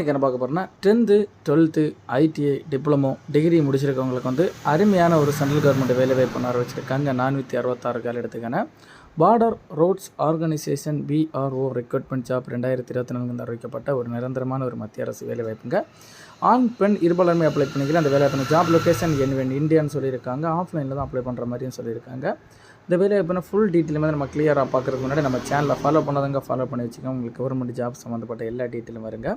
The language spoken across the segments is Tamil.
என்ன பார்க்க போகிறோம்னா tenth twelfth ITI diploma degree முடிச்சிருக்கவங்களுக்கு வந்து அருமையான ஒரு சென்ட்ரல் கவர்மெண்ட் வேலைவாய்ப்பு ஆரம்பிச்சிருக்காங்க. நானூற்றி அறுபத்தாறு கால எடுத்துக்கான border roads organisation BRO recruitment job ரெண்டாயிரத்தி இருபத்தி நான்கு அறிவிக்கப்பட்ட ஒரு நிரந்தரமான ஒரு மத்திய அரசு வேலைவாய்ப்புங்க ஆண் பெண் இருபாலருமே அப்ளை பண்ணிக்கலாம் அந்த வேலைவாய்ப்பு ஜாப் லொக்கேஷன் என் இந்தியான்னு சொல்லியிருக்காங்க. ஆஃப்லைனில் தான் அப்ளை பண்ணுற மாதிரியும் சொல்லியிருக்காங்க. இந்த வேலைவாய்ப்புனா ஃபுல் டீட்டெயிலுமே நம்ம கிளியராக பார்க்குறதுக்கு முன்னாடி நம்ம சேனலை ஃபாலோ பண்ணாதவங்க ஃபாலோ பண்ணி வச்சுக்கோங்க. உங்களுக்கு கவர்மெண்ட் ஜாப் சம்மந்தப்பட்ட எல்லா டீட்டெயிலும் வருங்க.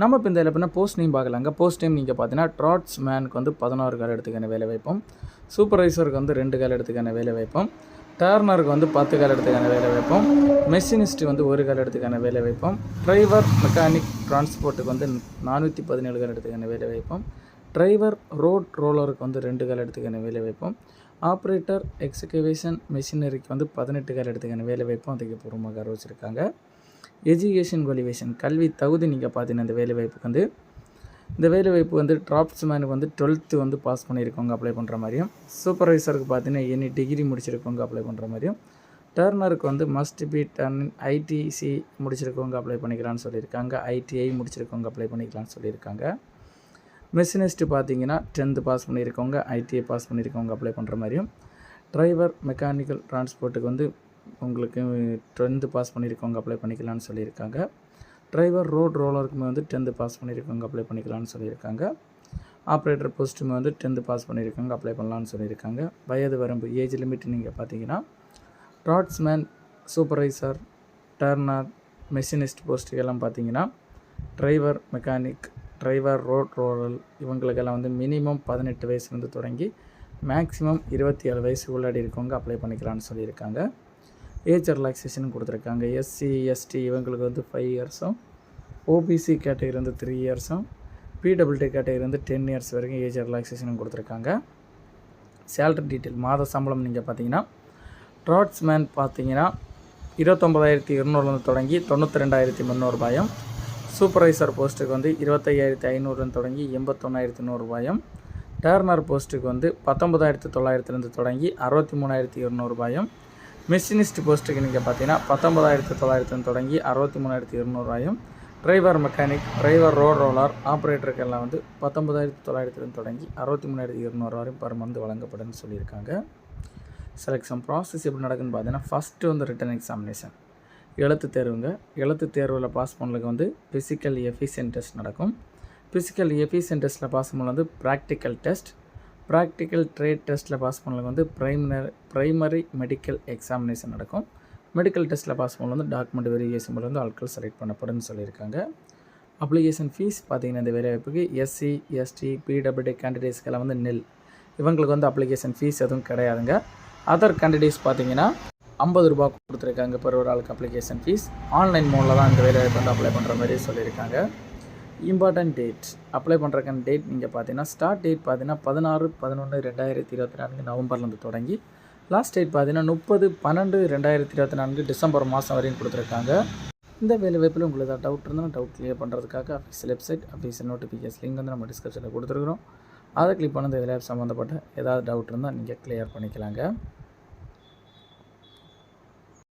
நம்ம இப்போ இந்த இதில் போஸ்ட் நேம் பார்க்கலாங்க. போஸ்ட் நேம் நீங்கள் பார்த்தீங்கன்னா ட்ராட்ஸ் மேனுக்கு வந்து பதினாறு கால் எடுத்துக்கான வேலை வைப்போம். சூப்பர்வைசருக்கு வந்து ரெண்டு கால் எடுத்துக்கான வேலை வைப்போம். டர்னருக்கு வந்து பத்து கால் எடுத்துக்கான வேலை வைப்போம். மெஷினிஸ்ட் வந்து ஒரு கால் எடுத்துக்கான வேலை வைப்போம். டிரைவர் மெக்கானிக் டிரான்ஸ்போர்ட்டுக்கு வந்து நானூற்றி பதினேழு கால் எடுத்துக்கான வேலை வைப்போம். டிரைவர் ரோட் ரோலருக்கு வந்து ரெண்டு கால் எடுத்துக்கான வேலை வைப்போம். ஆப்ரேட்டர் எக்ஸிகவேஷன் மிஷினரிக்கு வந்து பதினெட்டு கார் எடுத்துக்கான வேலை வாய்ப்பும் அதிகபூர்வமாக அறிவிச்சிருக்காங்க. எஜுகேஷன் குவாலிஃபிகேஷன் கல்வி தகுதி நீங்கள் பார்த்தீங்கன்னா இந்த வேலைவாய்ப்புக்கு வந்து இந்த வேலைவாய்ப்பு வந்து டிராப்ஸ்மேனுக்கு வந்து டுவெல்த்து வந்து பாஸ் பண்ணியிருக்கவங்க அப்ளை பண்ணுற மாதிரியும். சூப்பர்வைசருக்கு பார்த்தீங்கன்னா எனி டிகிரி முடிச்சிருக்கவங்க அப்ளை பண்ணுற மாதிரியும். டர்னருக்கு வந்து மஸ்ட் பி டர்ன் ஐடிசி முடிச்சிருக்கவங்க அப்ளை பண்ணிக்கலான்னு சொல்லியிருக்காங்க. ஐடிஐ முடிச்சிருக்கவங்க அப்ளை பண்ணிக்கலான்னு சொல்லியிருக்காங்க. மெஷினிஸ்ட்டு பார்த்தீங்கன்னா டென்த்து பாஸ் பண்ணியிருக்கவங்க ஐடிஐ பாஸ் பண்ணியிருக்கவங்க அப்ளை பண்ணுற மாதிரியும் டிரைவர் மெக்கானிக்கல் டிரான்ஸ்போர்ட்டுக்கு வந்து உங்களுக்கு டென்த்து பாஸ் பண்ணியிருக்கவங்க அப்ளை பண்ணிக்கலாம்னு சொல்லியிருக்காங்க. டிரைவர் ரோட் ரோலருக்குமே வந்து டென்த்து பாஸ் பண்ணியிருக்கவங்க அப்ளை பண்ணிக்கலாம்னு சொல்லியிருக்காங்க. ஆப்ரேட்டர் போஸ்ட்டுமே வந்து டென்த்து பாஸ் பண்ணியிருக்கவங்க அப்ளை பண்ணலான்னு சொல்லியிருக்காங்க. வயது வரம்பு ஏஜ் லிமிட் நீங்கள் பார்த்தீங்கன்னா ட்ராட்ஸ்மேன் சூப்பர்வைசர் டர்னர் மெஷினிஸ்ட் போஸ்ட்டுக்கெல்லாம் பார்த்தீங்கன்னா driver mechanic driver road roller இவங்களுக்கெல்லாம் வந்து மினிமம் பதினெட்டு வயசுலேருந்து தொடங்கி மேக்ஸிமம் இருபத்தி ஏழு வயசு உள்ளாடி இருக்கவங்க அப்ளை பண்ணிக்கலாம்னு சொல்லியிருக்காங்க. ஏஜ் ரிலாக்ஸேஷன் கொடுத்துருக்காங்க. எஸ்சி எஸ்டி இவங்களுக்கு வந்து ஃபைவ் இயர்ஸும் ஓபிசி கேட்டகரி வந்து த்ரீ இயர்ஸும் பிடபிள்டி கேட்டகரி வந்து டென் இயர்ஸ் வரைக்கும் ஏஜ் ரிலாக்ஸேஷனும் கொடுத்துருக்காங்க. சேலரி டீட்டெயில் மாத சம்பளம் நீங்கள் பார்த்தீங்கன்னா ட்ராட்ஸ்மேன் பார்த்தீங்கன்னா இருபத்தொம்பதாயிரத்தி இருநூறுலேருந்து தொடங்கி தொண்ணூற்றி ரெண்டாயிரத்தி முந்நூறுபாயும் சூப்பர்வைசர் போஸ்ட்டுக்கு வந்து இருபத்தையாயிரத்தி ஐநூறுன்னு தொடங்கி எண்பத்தொன்னாயிரத்தி நூறுரூபாயும் டேர்னர் போஸ்ட்டுக்கு வந்து பத்தொம்பதாயிரத்தி தொள்ளாயிரத்துலேருந்து தொடங்கி அறுபத்தி மூணாயிரத்தி இரநூறுபாயும் மிஷினிஸ்ட் போஸ்ட்டுக்கு நீங்கள் பார்த்தீங்கன்னா பத்தொம்பதாயிரத்தி தொள்ளாயிரத்துலேருந்து தொடங்கி அறுபத்தி மூணாயிரத்தி இரநூறுபாயும் driver mechanic driver road roller ஆப்ரேட்டருக்கு எல்லாம் வந்து பத்தொம்பதாயிரத்தி தொள்ளாயிரத்துலேருந்து தொடங்கி அறுபத்தி மூணாயிரத்தி இருநூறு வரையும் பர் மந்த் வழங்கப்படும்னு சொல்லியிருக்காங்க. செலெக்ஷன் ப்ராசஸ் எப்படி நடக்குதுன்னு பார்த்தீங்கன்னா ஃபஸ்ட்டு வந்து ரிட்டன் எக்ஸாமினேஷன் எழுத்து தேர்வுங்க. எழுத்து தேர்வில் பாஸ் பண்ணலுக்கு வந்து ஃபிசிக்கல் எஃபிஷியன் டெஸ்ட் நடக்கும். ஃபிசிக்கல் எஃபிஷியன் டெஸ்ட்டில் பாஸ் பண்ணல வந்து ப்ராக்டிக்கல் டெஸ்ட் ப்ராக்டிக்கல் ட்ரேட் டெஸ்ட்டில் பாஸ் பண்ணலுக்கு வந்து ப்ரைமரி ப்ரைமரி மெடிக்கல் எக்ஸாமினேஷன் நடக்கும். மெடிக்கல் டெஸ்ட்டில் பாஸ் பண்ணல வந்து டாக்குமெண்ட் வெரிஃபிகேஷன் வந்து ஆட்கள் செலக்ட் பண்ணப்படும்னு சொல்லியிருக்காங்க. அப்ளிகேஷன் ஃபீஸ் பார்த்தீங்கன்னா இந்த வேலைவாய்ப்புக்கு எஸ்சி எஸ்டி பிடபிள்யூடி கேண்டிடேட்ஸ்க்கெல்லாம் வந்து நெல் இவங்களுக்கு வந்து அப்ளிகேஷன் ஃபீஸ் எதுவும் கிடையாதுங்க. அதர் கேண்டிடேட்ஸ் பார்த்தீங்கன்னா ஐம்பது ரூபா கொடுத்துருக்காங்க பெர் ஒரு ஆளுக்கு அப்ளிகேஷன் ஃபீஸ் ஆன்லைன் மோடில் தான் இந்த வேலைவாய்ப்பு வந்து அப்ளை பண்ணுற மாதிரி சொல்லியிருக்காங்க. இம்பார்ட்டன்ட் டேட் அப்ளை பண்ணுறக்கான டேட் நீங்கள் பார்த்தீங்கன்னா ஸ்டார்ட் டேட் பார்த்தீங்கன்னா பதினாறு பதினொன்று ரெண்டாயிரத்தி இருபத்தி நான்கு நவம்பர்லேருந்து தொடங்கி லாஸ்ட் டேட் பார்த்தீங்கன்னா முப்பது பன்னெண்டு ரெண்டாயிரத்தி இருபத்தி நான்கு டிசம்பர் மாதம் வரையும் கொடுத்துருக்காங்க. இந்த வேலைவாய்ப்பில் உங்களுக்கு ஏதாவது டவுட் இருந்தால் டவுட் கிளியர் பண்ணுறதுக்காக official website official notification link வந்து நம்ம டிஸ்கிரிப்ஷனில் கொடுத்துருக்குறோம். அதை கிளிக் பண்ண இந்த வேலைவாய்ப்பு சம்மந்தப்பட்ட ஏதாவது டவுட் இருந்தால் நீங்கள் கிளியர் பண்ணிக்கலாங்க.